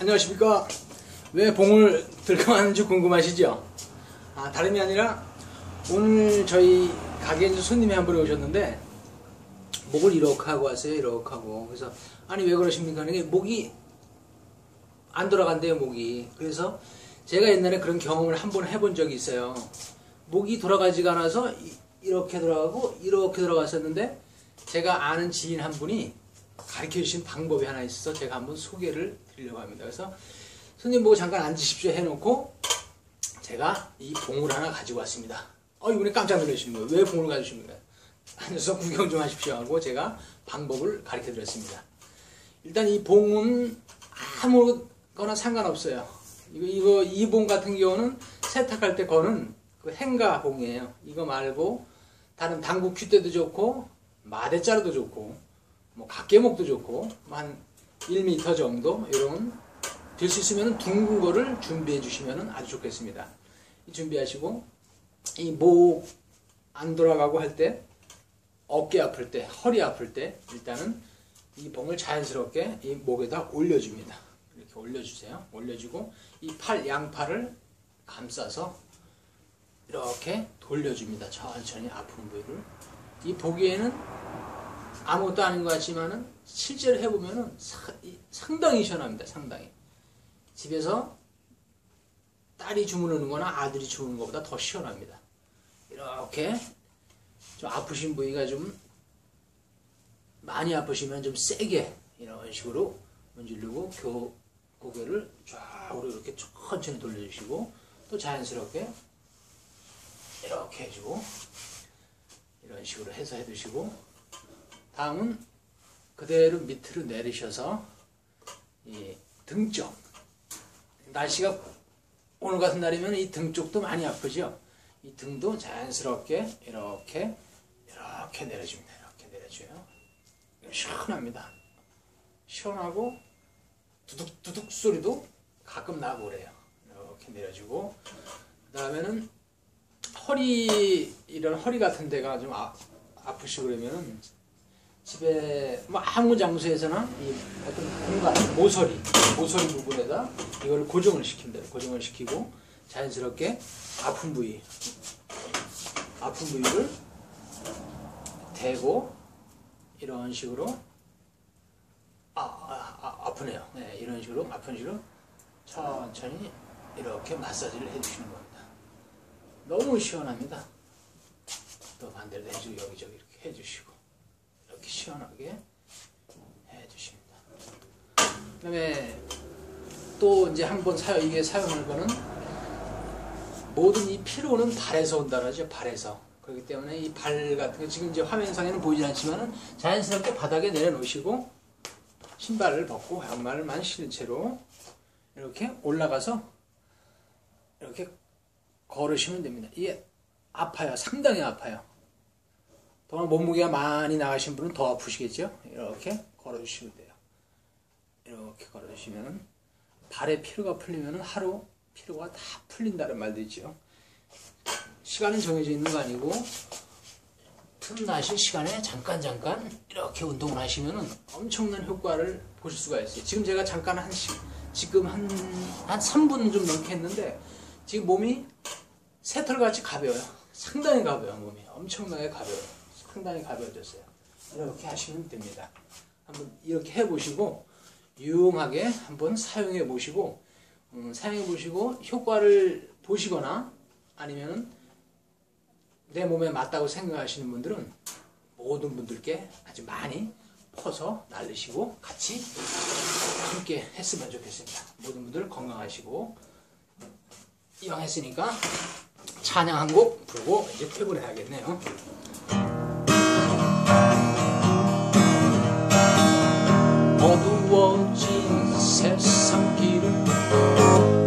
안녕하십니까. 왜 봉을 들고 왔는지 궁금하시죠? 아, 다름이 아니라 오늘 저희 가게에 손님이 한 분이 오셨는데 목을 이렇게 하고 왔어요. 이렇게 하고. 그래서 아니 왜 그러십니까? 이게 목이 안 돌아간대요, 목이. 그래서 제가 옛날에 그런 경험을 한 번 해본 적이 있어요. 목이 돌아가지가 않아서 이- 이렇게 돌아가고 이렇게 돌아갔었는데 제가 아는 지인 한 분이 가르쳐 주신 방법이 하나 있어서 제가 한번 소개를 드리려고 합니다. 그래서 손님 보고 잠깐 앉으십시오 해놓고 제가 이 봉을 하나 가지고 왔습니다. 어, 이분이 깜짝 놀라시는 거예요. 왜 봉을 가지십니까? 앉아서 구경 좀 하십시오 하고 제가 방법을 가르쳐 드렸습니다. 일단 이 봉은 아무거나 상관없어요. 이거, 이거, 이 봉 같은 경우는 세탁할 때 거는 그 행가 봉이에요. 이거 말고 다른 당구 큐대도 좋고 마대자루도 좋고 뭐 각개목도 좋고 뭐한 1m 정도 이런 될 수 있으면 둥근 거를 준비해 주시면 아주 좋겠습니다. 이 준비하시고 이 목 안 돌아가고 할 때 어깨 아플 때 허리 아플 때 일단은 이 봉을 자연스럽게 이 목에다 올려줍니다. 이렇게 올려주세요. 올려주고 이 팔 양팔을 감싸서 이렇게 돌려줍니다. 천천히 아픈 부위를 이 보기에는 아무것도 아닌 것 같지만은 실제로 해보면은 사- 이- 상당히 시원합니다. 상당히 집에서 딸이 주무르는 거나 아들이 주무르는 것보다 더 시원합니다. 이렇게 좀 아프신 부위가 좀 많이 아프시면 좀 세게 이런 식으로 문지르고 교, 고개를 좌우로 이렇게 천천히 돌려주시고 또 자연스럽게 이렇게 해주고 이런 식으로 해서 해주시고 다음은 그대로 밑으로 내리셔서 이 등쪽 날씨가 오늘 같은 날이면 이 등 쪽도 많이 아프죠. 이 등도 자연스럽게 이렇게 이렇게 내려줍니다. 이렇게 내려줘요. 시원합니다. 시원하고 두둑 두둑 소리도 가끔 나고 그래요. 이렇게 내려주고 그 다음에는 허리 이런 허리 같은 데가 좀 아, 아프시고 그러면은 집에 뭐 아무 장소에서나 이 어떤 공간 모서리 모서리 부분에다 이걸 고정을 시킵니다. 고정을 시키고 자연스럽게 아픈 부위 아픈 부위를 대고 이런 식으로 아, 아, 아 아프네요. 네, 이런 식으로 아픈 식으로 천천히 이렇게 마사지를 해주시는 겁니다. 너무 시원합니다. 또 반대로 해주고 여기저기 이렇게 해주시고 시원하게 해주십니다. 그 다음에 또 이제 한 번 사용 이게 사용할 거는 모든 이 피로는 발에서 온다 그러죠. 발에서. 그렇기 때문에 이 발 같은 거 지금 이제 화면상에는 보이지 않지만은 자연스럽게 바닥에 내려놓으시고 신발을 벗고 양말만 신은 채로 이렇게 올라가서 이렇게 걸으시면 됩니다. 이게 아파요. 상당히 아파요. 동안 몸무게가 많이 나가신 분은 더 아프시겠죠? 이렇게 걸어주시면 돼요. 이렇게 걸어주시면 발의 피로가 풀리면 하루 피로가 다 풀린다는 말도 있죠. 시간은 정해져 있는 거 아니고 틈나신 시간에 잠깐 잠깐 이렇게 운동을 하시면 엄청난 효과를 보실 수가 있어요. 지금 제가 잠깐 한 시, 지금 한, 한 3분 좀 넘게 했는데 지금 몸이 새털같이 가벼워요. 상당히 가벼워요, 몸이. 엄청나게 가벼워요. 상당히 가벼워졌어요. 이렇게 하시면 됩니다. 한번 이렇게 해보시고 유용하게 한번 사용해 보시고 음, 사용해 보시고 효과를 보시거나 아니면은 내 몸에 맞다고 생각하시는 분들은 모든 분들께 아주 많이 퍼서 날리시고 같이 함께 했으면 좋겠습니다. 모든 분들 건강하시고 이왕 했으니까 찬양 한 곡 부르고 이제 퇴근해야겠네요. 어두워진 세상 길을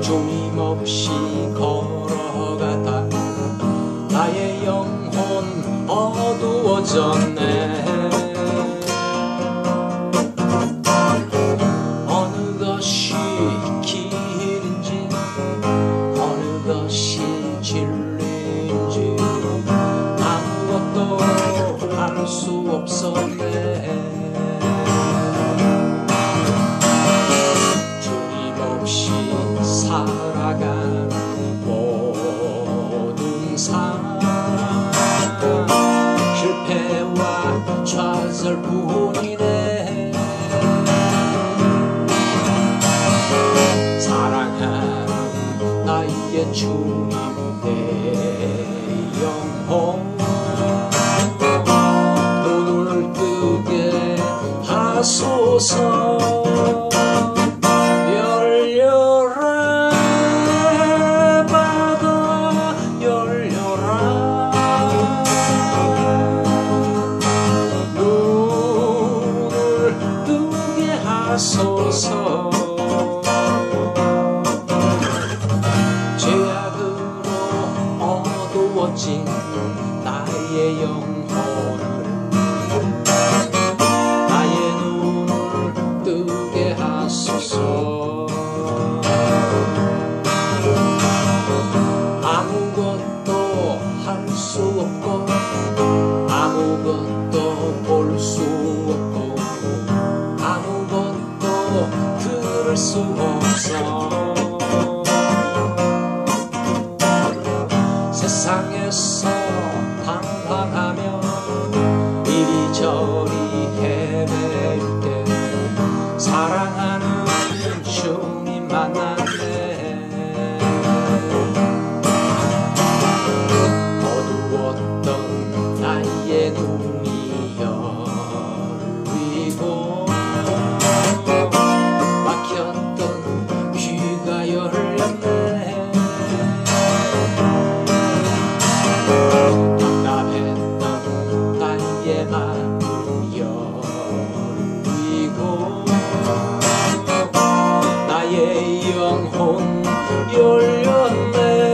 조임없이 걸어가다 나의 영혼 어두워졌네. 어느 것이 길인지 어느 것이 진리인지 아무것도 알 수 없었네 어설프혼이네. 사랑한 나의 주님의 영혼. 눈을 뜨게 하소서. 心。 내 영혼 열렸네.